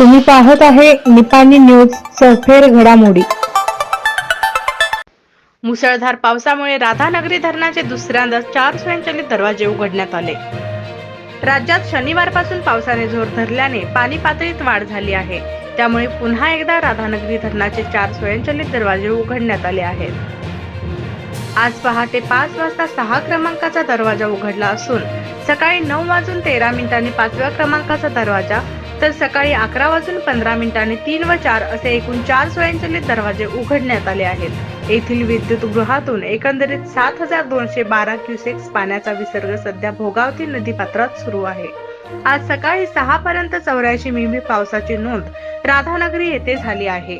तुम्ही पाहत आहे निपाणी न्यूज सफेर घडामोडी. मुसळधार पावसामुळे राधानगरी धरणाचे दुसऱ्यांदा चार स्वयंचलित दरवाजे उघडण्यात आले. राज्यात शनिवारपासून पावसाने जोर धरल्याने पाणी पातळीत वाढ झाली आहे. त्यामुळे पुन्हा एकदा राधानगरी धरणाचे चार स्वयंचलित दरवाजे उघडण्यात आले आहेत. आज पहाटे पाच वाजता सहा क्रमांकाचा दरवाजा उघडला असून सकाळी नऊ वाजून तेरा मिनिटांनी पाचव्या क्रमांकाचा दरवाजा तर सकाळी अकरा वाजून पंधरा मिनिटांनी तीन व चार असे एकूण चार स्वयंचलित दरवाजे उघडण्यात आले आहेत. येथील विद्युत गृहातून एकंदरीत सात हजार दोनशे बारा क्युसेक्स पाण्याचा विसर्ग सध्या भोगावती नदीपात्रात सुरू आहे. आज सकाळी सहा पर्यंत चौऱ्याऐंशी मिमी पावसाची नोंद राधानगरी येथे झाली आहे.